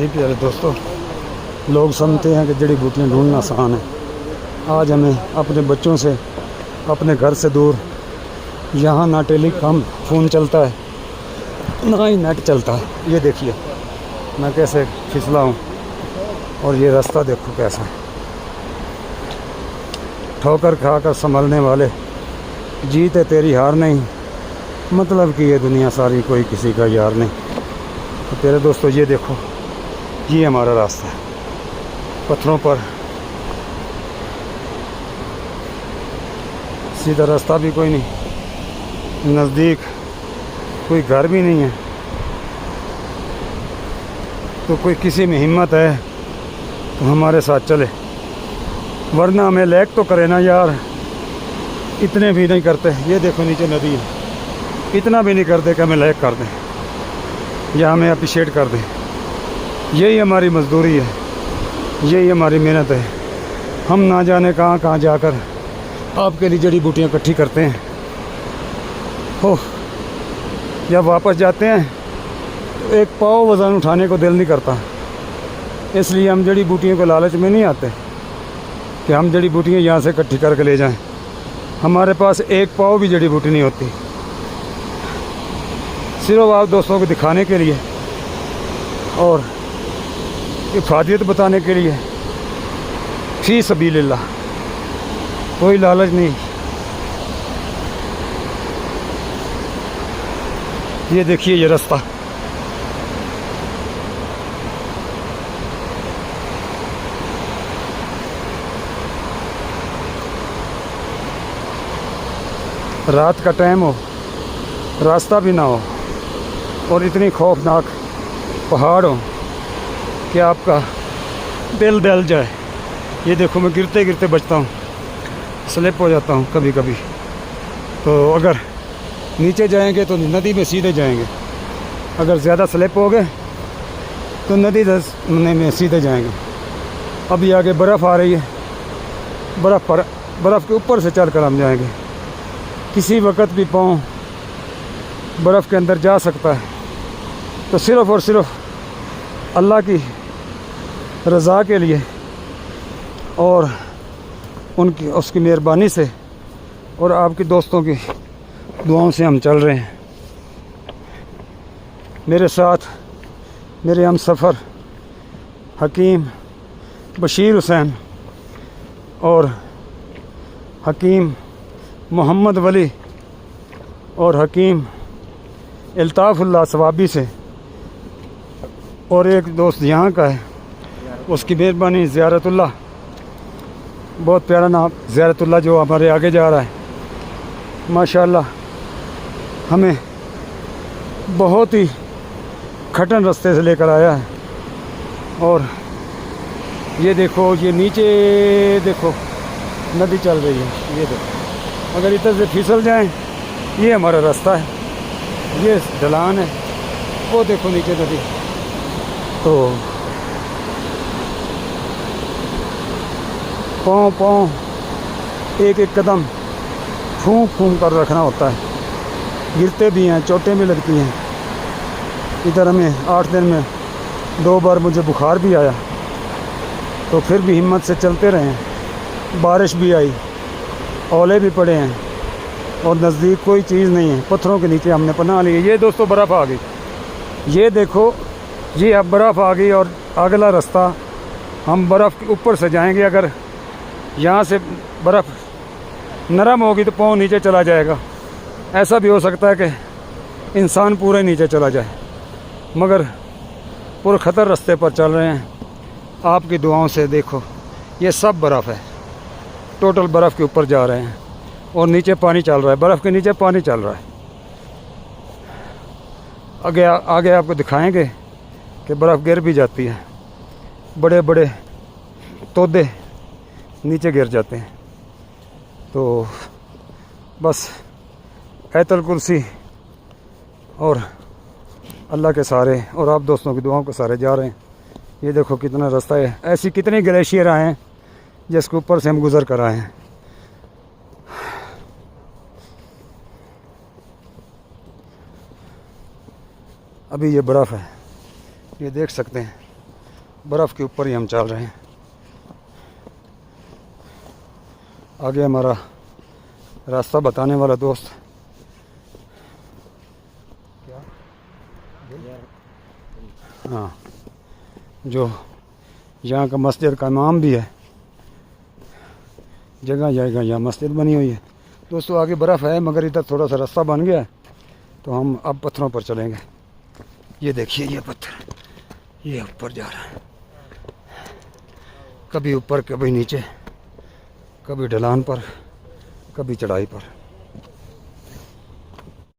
جی پیارے دوستو، لوگ سمجھتے ہیں کہ جڑی بوٹیاں ڈھونڈنا آسان ہے۔ آج ہمیں اپنے بچوں سے، اپنے گھر سے دور، یہاں نہ ٹیلی کام فون چلتا ہے، نہ ہی نیٹ چلتا ہے۔ یہ دیکھیے، میں کیسے پھسلا ہوں اور یہ راستہ دیکھو کیسا ہے۔ ٹھوکر کھا کر سنبھلنے والے، جیتے تیری ہار نہیں۔ مطلب کہ یہ دنیا ساری کوئی کسی کا یار نہیں۔ تو پیارے دوستو، یہ دیکھو یہ ہمارا راستہ ہے۔ پتھروں پر۔ سیدھا راستہ بھی کوئی نہیں۔ نزدیک کوئی گھر بھی نہیں ہے۔ تو کوئی کسی میں ہمت ہے تو ہمارے ساتھ چلے۔ ورنہ ہمیں لیک تو کرے نا یار۔ اتنے بھی نہیں کرتے۔ یہ دیکھو نیچے ندی ہے۔ اتنا بھی نہیں کرتے کہ ہمیں لیک کر دیں۔ یا ہمیں اپریشیٹ کر دیں۔ یہی ہماری مزدوری ہے۔ یہی ہماری محنت ہے۔ ہم نہ جانے کہاں کہاں جا کر آپ کے لیے جڑی بوٹیاں اکٹھی کرتے ہیں۔ ہو جب واپس جاتے ہیں تو ایک پاؤ وزن اٹھانے کو دل نہیں کرتا۔ اس لیے ہم جڑی بوٹیوں کو لالچ میں نہیں آتے کہ ہم جڑی بوٹیاں یہاں سے اکٹھی کر کے لے جائیں۔ ہمارے پاس ایک پاؤ بھی جڑی بوٹی نہیں ہوتی۔ صرف آپ دوستوں کو دکھانے کے لیے۔ اور افادیت بتانے کے لیے۔ فی سبیل اللہ کوئی لالچ نہیں۔ یہ دیکھیے یہ راستہ رات کا ٹائم ہو۔ راستہ بھی نہ ہو۔ اور اتنی خوفناک پہاڑ ہو کہ آپ کا دل دل جائے۔ یہ دیکھو میں گرتے گرتے بچتا ہوں، سلپ ہو جاتا ہوں کبھی کبھی۔ تو اگر نیچے جائیں گے تو ندی میں سیدھے جائیں گے۔ اگر زیادہ سلپ ہو گئے تو ندی دس میں سیدھے جائیں گے۔ ابھی آگے برف آ رہی ہے، برف پر، برف کے اوپر سے چل کر ہم جائیں گے۔ کسی وقت بھی پاؤں برف کے اندر جا سکتا ہے۔ تو صرف اور صرف اللہ کی رضا کے لیے اور ان کی اس کی مہربانی سے اور آپ کی دوستوں کی دعاؤں سے ہم چل رہے ہیں۔ میرے ساتھ میرے ہم سفر حکیم بشیر حسین اور حکیم محمد ولی اور حکیم الطاف اللہ ثوابی سے اور ایک دوست یہاں کا ہے۔ اس کی مہربانی زیارت اللہ۔ بہت پیارا نام، زیارت اللہ جو ہمارے آگے جا رہا ہے۔ ماشاء اللہ ہمیں بہت ہی کھٹن رستے سے لے کر آیا ہے۔ اور یہ دیکھو، یہ نیچے دیکھو، ندی چل رہی ہے۔ یہ دیکھو اگر ادھر سے پھسل جائیں، یہ ہمارا راستہ ہے۔ یہ ڈھلان ہے، وہ دیکھو نیچے ندی۔ تو پاؤں پاؤں ایک ایک قدم پھونک پھونک کر رکھنا ہوتا ہے۔ گرتے بھی ہیں، چوٹیں بھی لگتی ہیں۔ ادھر ہمیں آٹھ دن میں دو بار مجھے بخار بھی آیا۔ تو پھر بھی ہمت سے چلتے رہے بارش بھی آئی، اولے بھی پڑے ہیں اور نزدیک کوئی چیز نہیں ہے۔ پتھروں کے نیچے ہم نے پناہ لی۔ یہ دوستوں برف آ گئی۔ یہ دیکھو، یہ اب برف آ گئی اور اگلا راستہ ہم برف کے اوپر سے جائیں گے۔ اگر یہاں سے برف نرم ہوگی تو پاؤں نیچے چلا جائے گا۔ ایسا بھی ہو سکتا ہے کہ انسان پورے نیچے چلا جائے۔ مگر پر خطر رستے پر چل رہے ہیں۔ آپ کی دعاؤں سے دیکھو، یہ سب برف ہے۔ ٹوٹل برف کے اوپر جا رہے ہیں۔ اور نیچے پانی چل رہا ہے۔ برف کے نیچے پانی چل رہا ہے۔ آگے آگے آپ کو دکھائیں گے کہ برف گر بھی جاتی ہے۔ بڑے بڑے تودے نیچے گر جاتے ہیں۔ تو بس ایت الکرسی اور اللہ کے سارے اور آپ دوستوں کی دعاؤں کے سارے جا رہے ہیں۔ یہ دیکھو کتنا رستہ ہے۔ ایسی کتنی گلیشیئر آئے ہیں جس کے اوپر سے ہم گزر کر آئے ہیں۔ ابھی یہ برف ہے۔ یہ دیکھ سکتے ہیں۔ برف کے اوپر ہی ہم چل رہے ہیں۔ آگے ہمارا راستہ بتانے والا دوست۔ ہاں۔ جو یہاں کا مسجد کا امام بھی ہے۔ جگہ جگہ یہاں مسجد بنی ہوئی ہے۔ دوستو، آگے برف ہے، مگر ادھر تھوڑا سا راستہ بن گیا ہے۔ تو ہم اب پتھروں پر چلیں گے۔ یہ دیکھیے، یہ پتھر۔ یہ اوپر جا رہا ہے۔ کبھی اوپر، کبھی نیچے۔ کبھی ڈھلان پر کبھی چڑھائی پر۔